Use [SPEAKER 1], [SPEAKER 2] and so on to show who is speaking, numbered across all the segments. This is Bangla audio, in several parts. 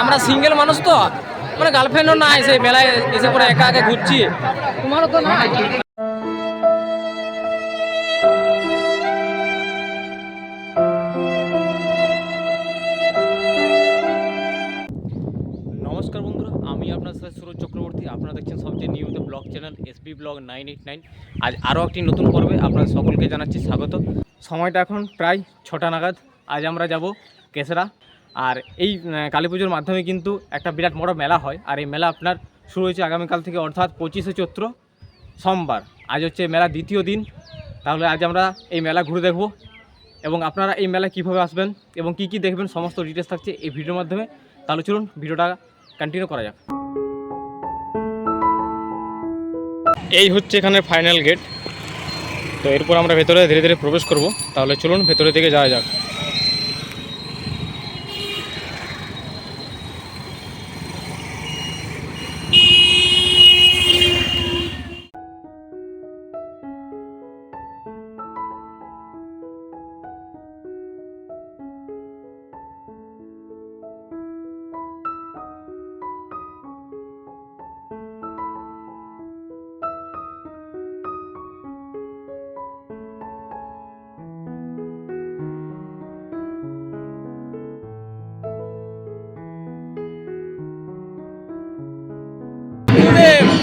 [SPEAKER 1] আমরা সিঙ্গেল মানুষ তো। মানে গার্লফ্রেন্ডও না এসে মেলায় এসে পরে একা একা ঘুরছি। তোমারও তো না নমস্কার বন্ধুরা আমি আপনার সাথে সুরজ চক্রবর্তী। আপনারা দেখছেন সবচেয়ে নিয়মিত blog channel S B blog nine eight nine আজ আরও একটি নতুন পর্বে আপনাদের সকলকে জানাচ্ছি স্বাগত। সময়টা এখন প্রায় ছটা নাগাদ। আজ আমরা যাব কেসরা। আর এই কালী পুজোর মাধ্যমে কিন্তু একটা বিরাট বড় মেলা হয়। আর এই মেলা আপনার শুরু হয়েছে আগামীকাল থেকে অর্থাৎ পঁচিশে চৈত্র সোমবার। আজ হচ্ছে মেলা দ্বিতীয় দিন। তাহলে আজ আমরা এই মেলা ঘুরে দেখব। এবং আপনারা এই মেলায় কীভাবে আসবেন এবং কি কি দেখবেন, সমস্ত ডিটেলস থাকছে এই ভিডিওর মাধ্যমে। তাহলে চলুন, ভিডিওটা কন্টিনিউ করা যাক। এই হচ্ছে এখানে ফাইনাল গেট তো এরপর আমরা ভেতরে ধীরে ধীরে প্রবেশ করব। তাহলে চলুন, ভেতরের দিকে যাওয়া যাক।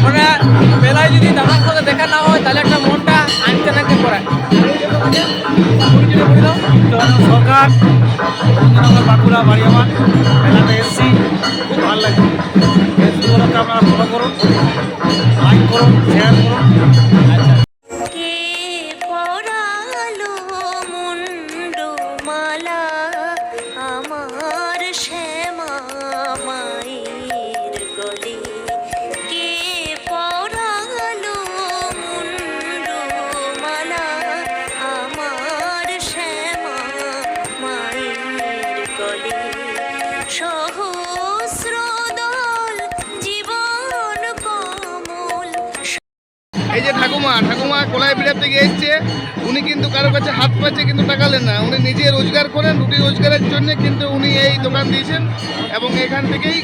[SPEAKER 1] মানে বেলায় যদি দাদার সাথে দেখা না হয়, তাহলে একটা মনটা আনতে নানতে করায়।
[SPEAKER 2] সরকার বাঁকুড়া বাড়ি আমার মেলাতে এসেছি। খুব ভালো লাগছে ফেসবুক আপনারা ফলো করুন লাইক করুন শেয়ার করুন।
[SPEAKER 3] ঠাকুমা ঠাকুমা কোলায় বিড়ার থেকে উনি কিন্তু কারও কাছে হাত পাচ্ছে কিন্তু টাকালেন না। উনি নিজে রোজগার করেন, রুটি রোজগারের জন্য কিন্তু উনি এই দোকান দিয়েছেন এবং এখান থেকেই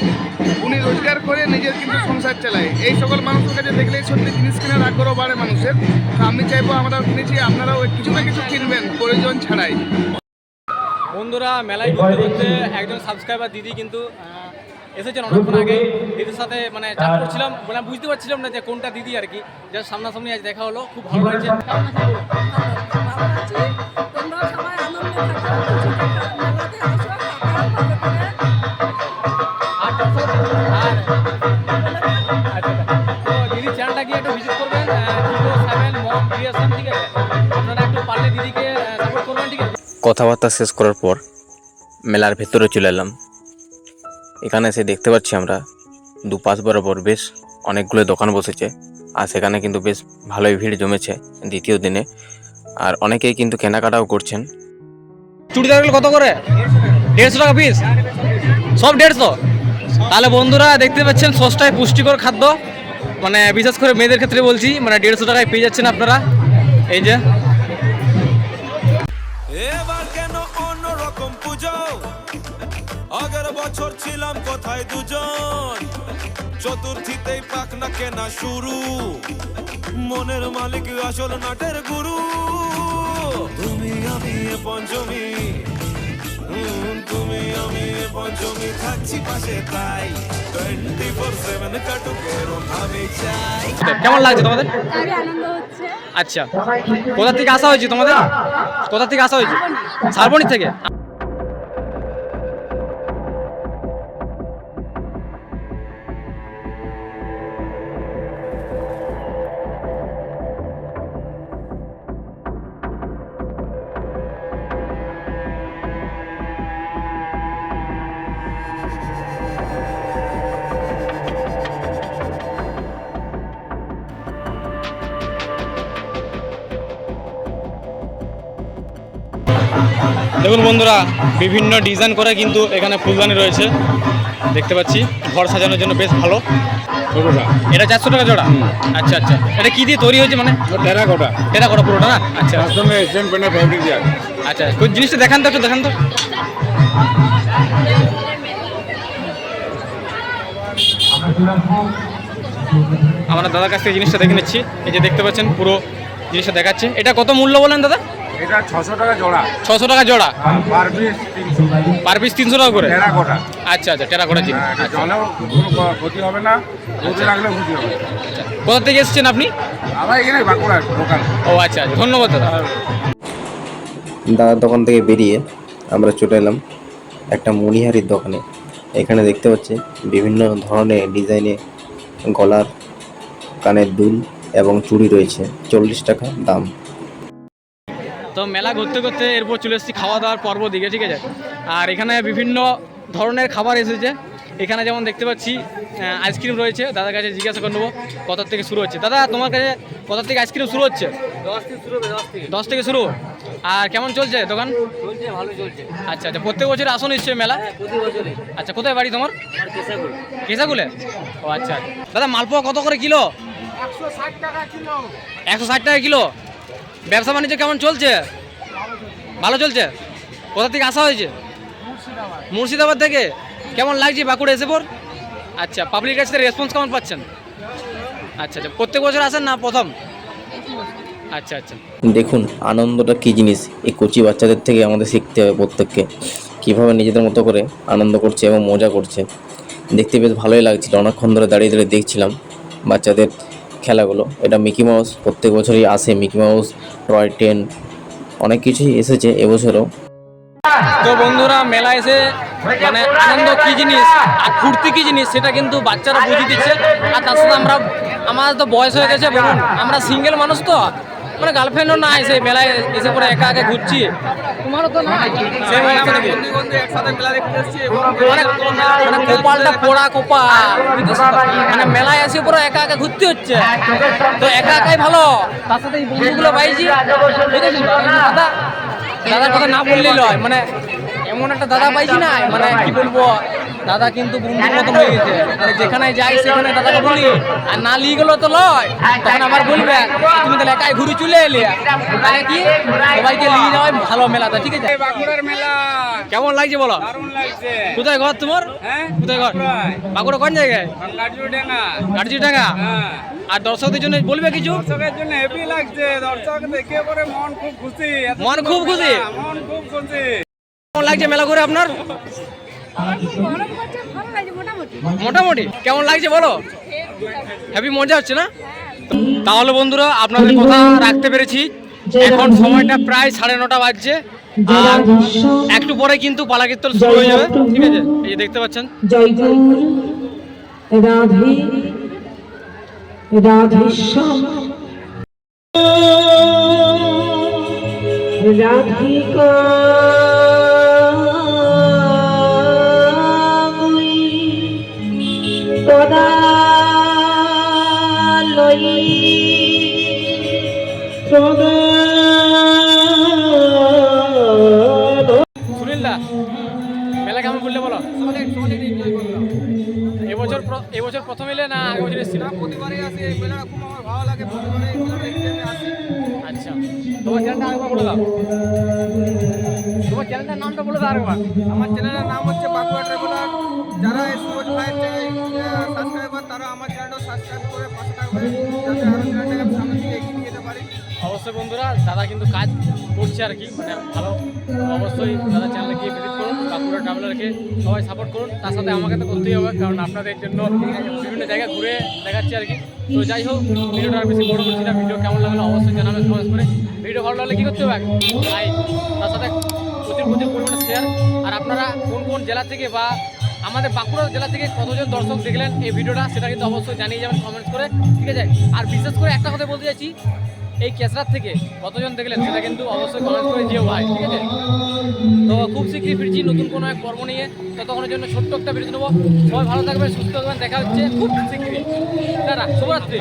[SPEAKER 3] উনি রোজগার করে নিজের কিন্তু সংসার চালায়। এই সকল মানুষের কাছে দেখলেই সত্যি জিনিস কেনার আগ্রহ বাড়ে মানুষের। তো আমি চাইব আমরাও কিনেছি আপনারাও কিছু না কিছু কিনবেন, প্রয়োজন ছাড়াই।
[SPEAKER 1] বন্ধুরা, মেলায় ঘুরতে ঘুরতে একজন সাবস্ক্রাইবার দিদি কিন্তু এসেছেন অনেকক্ষণ আগে। দিদির সাথে মানে চাপ করছিলাম মানে বুঝতে পারছিলাম না যে কোনটা দিদি আর কি। যার সামনাসামনি আজ দেখা হলো খুব ভালো লাগছে। দিদির চ্যানেলটা গিয়ে একটু ভিজিট করবেন জিরো সেভেন মম ক্রিয়েশন ঠিক আছে? আপনারা একটু পারলে দিদিকে সাপোর্ট করবেন ঠিক আছে?
[SPEAKER 4] কথাবার্তা শেষ করার পর মেলার ভেতরে চলে এলাম। এখানে এসে দেখতে পাচ্ছি আমরা দুপাশ বরাবর বেশ অনেকগুলো দোকান বসেছে। আর সেখানে কিন্তু বেশ ভালোই ভিড় জমেছে দ্বিতীয় দিনে। আর অনেকেই কিন্তু কেনাকাটাও করছেন।
[SPEAKER 1] চুড়িদারগুলো কত করে? দেড়শো টাকা পিস সব দেড়শো? তাহলে বন্ধুরা দেখতে পাচ্ছেন সস্তায় পুষ্টিকর খাদ্য। মানে বিশেষ করে মেয়েদের ক্ষেত্রে বলছি মানে দেড়শো টাকায় পেয়ে যাচ্ছেন আপনারা। এই যে।
[SPEAKER 5] এবার কেন অন্যরকম পুজো? আগের বছর ছিলাম কোথায় দুজন? চতুর্থীতেই পাখনা কেনা শুরু। মনের মালিক আসল নাটের গুরু। তুমি আমি এ পঞ্চমী। তুমি আমি এ পঞ্চমী। থাকছি পাশে তাই। টোয়েন্টি ফোর সেভেন কাটুক এরম ভাবে চাই।
[SPEAKER 1] কেমন লাগছে তোমাদের?
[SPEAKER 6] খুবই আনন্দ হচ্ছে।
[SPEAKER 1] আচ্ছা কোথা থেকে আসা হয়েছে তোমাদের? কোথা থেকে আসা হয়েছে? শালবনি থেকে? দেখুন বন্ধুরা বিভিন্ন ডিজাইন করে কিন্তু এখানে ফুলদানি রয়েছে। দেখতে পাচ্ছি ঘর সাজানোর জন্য বেশ ভালো।
[SPEAKER 2] ছোটোটা।
[SPEAKER 1] এটা চারশো টাকা জোড়া? আচ্ছা আচ্ছা। এটা কি দিয়ে তৈরি হয়েছে মানে?
[SPEAKER 2] টেরাকোটা।
[SPEAKER 1] করা পুরোটা না? আচ্ছা। আচ্ছা কোন জিনিসটা দেখান তো একটু দেখান তো। আমরা দাদার কাছ থেকে জিনিসটা দেখে নিচ্ছি। এই যে দেখতে পাচ্ছেন পুরো জিনিসটা দেখাচ্ছে। এটা কত মূল্য বলেন দাদা?
[SPEAKER 2] এটা ছশো টাকা জোড়া।
[SPEAKER 1] ছশো টাকা জোড়া?
[SPEAKER 2] পার পিস তিনশো।
[SPEAKER 1] পার পিস তিনশো টাকা করে?
[SPEAKER 2] টেরাকোটা
[SPEAKER 1] আচ্ছা আচ্ছা টেরাকোটা জিনিস।
[SPEAKER 2] হ্যাঁ,
[SPEAKER 1] আচ্ছা।
[SPEAKER 2] জলেও কোনো ক্ষতি হবে না। রোদে রাখলেও ক্ষতি হবে। না।
[SPEAKER 1] কোথা থেকে এসেছেন আপনি?
[SPEAKER 2] আমার এখানে বাঁকুড়া দোকান।
[SPEAKER 1] ও আচ্ছা আচ্ছা। ধন্যবাদ দাদা।
[SPEAKER 4] দাদার দোকান থেকে বেরিয়ে আমরা চলে এলাম একটা মুড়িহারির দোকানে। এখানে দেখতে পাচ্ছি বিভিন্ন ধরনের ডিজাইনে গলার কানের দুল এবং চুড়ি রয়েছে। চল্লিশ টাকা দাম।
[SPEAKER 1] তো মেলা ঘুরতে ঘুরতে এরপর চলে এসেছি খাওয়া দাওয়ার পর্ব দিকে ঠিক আছে? আর এখানে বিভিন্ন ধরনের খাবার এসেছে। এখানে যেমন দেখতে পাচ্ছি আইসক্রিম রয়েছে দাদার কাছে জিজ্ঞাসা করে নেব কত থেকে শুরু হচ্ছে। দাদা তোমার কাছে কত থেকে আইসক্রিম শুরু হচ্ছে?
[SPEAKER 7] দশ থেকে শুরু দশ থেকে।
[SPEAKER 1] শুরু? আর কেমন চলছে দোকান?
[SPEAKER 7] চলছে ভালো চলছে।
[SPEAKER 1] আচ্ছা আচ্ছা প্রত্যেক বছর আসো নিশ্চয়ই মেলা?
[SPEAKER 7] হ্যাঁ
[SPEAKER 1] আচ্ছা কোথায় বাড়ি তোমার? কেসাগুলে ও আচ্ছা দাদা মালপোয়া কত করে কিলো। একশো ষাট টাকা কিলো? ব্যবসা বাণিজ্য কেমন চলছে? ভালো চলছে? কোথা থেকে আসা হয়েছে? মুর্শিদাবাদ থেকে? কেমন লাগছে বাঁকুড়া এসে পর আচ্ছা পাবলিক কাছ থেকে রেসপন্স কেমন পাচ্ছেন? আচ্ছা আচ্ছা প্রত্যেক বছর আসেন না প্রথম? আচ্ছা আচ্ছা।
[SPEAKER 4] দেখুন, আনন্দটা কী জিনিস? এই কচি বাচ্চাদের থেকে আমাদের শিখতে হবে প্রত্যেককে। কীভাবে নিজেদের মতো করে আনন্দ করছে এবং মজা করছে। দেখতে বেশ ভালোই লাগছিল। অনেকক্ষণ ধরে দাঁড়িয়ে দাঁড়িয়ে দেখছিলাম বাচ্চাদের খেলাগুলো। এটা মিকি মাউস, প্রত্যেক বছরই আসে মিকি মাউস, টয় ট্রেন, অনেক কিছুই এসেছে এবছরও।
[SPEAKER 1] তো বন্ধুরা মেলা এসে মানে আনন্দ কি জিনিস আর ফুর্তি কি জিনিস সেটা কিন্তু বাচ্চারা বুঝিয়ে দিচ্ছে। আর তার সাথে আমরা আমার তো বয়স হয়ে গেছে, বলুন। আমরা সিঙ্গেল মানুষ তো। মানে গার্লফ্রেন্ডও নাই সেই মেলায় এসে পরে একা একা ঘুরছি। তোমারও তো নাকি মানে কপালটা পোড়া কপাল। মানে মেলায় এসে পুরো একা একা ঘুরতে হচ্ছে। তো একা একাই ভালো। তার সাথে বন্ধুগুলো পাইছি। দাদা দাদার কথা না বললেই লয়। মানে এমন একটা দাদা পাইছি না। মানে কি বলব? দাদা কিন্তু বন্ধুর মতন হয়ে গেছে। মানে যেখানে যাই সেখানে দাদাকে বলি। আর না লিয়ে গেলো তো লয় তখন আবার বলবে তুমি তাহলে একাই ঘুরে চলে এলে। তাহলে কি? সবাইকে নিয়ে যাওয়াই ভালো মেলাটা ঠিক আছে?
[SPEAKER 2] বাঁকুড়ার মেলা।
[SPEAKER 1] কেমন লাগছে বলো?
[SPEAKER 2] দারুণ লাগছে।
[SPEAKER 1] কোথায় ঘর তোমার?
[SPEAKER 2] হ্যাঁ?
[SPEAKER 1] কোথায় ঘর? বাঁকুড়া কোন জায়গায়?
[SPEAKER 2] হ্যাঁ।
[SPEAKER 1] আর দর্শকদের জন্য বলবে কিছু?
[SPEAKER 2] দর্শকের জন্য হেভি লাগছে। দর্শক দেখে পরে মন খুব খুশি।
[SPEAKER 1] মন খুব খুশি?
[SPEAKER 2] মন খুব খুশি।
[SPEAKER 1] কেমন লাগছে মেলা ঘুরে আপনার?
[SPEAKER 6] মোটামুটি।
[SPEAKER 1] মোটামুটি? কেমন লাগছে বলো? হ্যাপি মজা হচ্ছে না? তাহলে বন্ধুরা আপনাদের কথা রাখতে পেরেছি। এখন সময়টা প্রায় সাড়ে নটা বাজছে। আর একটু পরে কিন্তু পালা কীর্তন শুরু হয়ে যাবে। ঠিক আছে? এই যে দেখতে পাচ্ছেন।
[SPEAKER 8] রাধে। রাধেশ্যাম রাধিকা
[SPEAKER 1] এবছর এবছর প্রথম এলে না আগে বছর এসেছিল?
[SPEAKER 2] প্রতিবারই আসি এই মেলাটা খুব আমার ভালো লাগে প্রতিবারই এই মেলাটা দেখতে আসি।
[SPEAKER 1] আচ্ছা। তোমার চ্যানেলটা আরেকবার বলে দাও। তোমার চ্যানেলটার নামটা বলে দাও আরেকবার।
[SPEAKER 2] আমার চ্যানেলের নাম হচ্ছে বাঁকুড়া ট্রাভেলার যারা এই সুরজ ভাইয়ের সাবস্ক্রাইবার তারা আমার চ্যানেলটা সাবস্ক্রাইব করে পাশে থাকবে। যাতে আরও চ্যানেলটাকে সামনের দিকে এগিয়ে নিয়ে যেতে পারি।
[SPEAKER 1] অবশ্যই বন্ধুরা, দাদা কিন্তু কাজ করছে আর কি মানে ভালো। অবশ্যই দাদা চ্যানেলে গিয়ে ভিজিট করুন বাঁকুড়া ট্রাভেলারকে সবাই সাপোর্ট করুন। তার সাথে আমাকে তো করতেই হবে, কারণ আপনাদের জন্য বিভিন্ন জায়গায় ঘুরে দেখাচ্ছি আর কি। তো যাই হোক, ভিডিওটা আর বেশি বড় করছি না, ভিডিও কেমন লাগল অবশ্যই জানাবেন কমেন্ট করে। ভিডিও ভালো লাগলে কী করতে হবে? লাইক তার সাথে প্রচুর প্রচুর পরিমাণে শেয়ার আর আপনারা কোন কোন জেলা থেকে বা আমাদের বাঁকুড়া জেলা থেকে কতজন দর্শক দেখলেন এই ভিডিওটা, সেটা কিন্তু অবশ্যই জানিয়ে যাবেন কমেন্টস করে, ঠিক আছে? আর বিশেষ করে একটা কথা বলতে চাইছি এই কেসরাত থেকে কতজন দেখলেন? সেটা কিন্তু অবশ্যই কমেন্ট করে যেও ভাই, ঠিক আছে? তো খুব শীঘ্রই ফিরছি নতুন কোনো এক পর্ব নিয়ে। ততক্ষণের জন্য ছোট্ট একটা বিরতি নেব। সবাই ভালো থাকবেন, সুস্থ থাকবেন, দেখা হচ্ছে খুব শীঘ্রই। তারা শুভরাত্রি।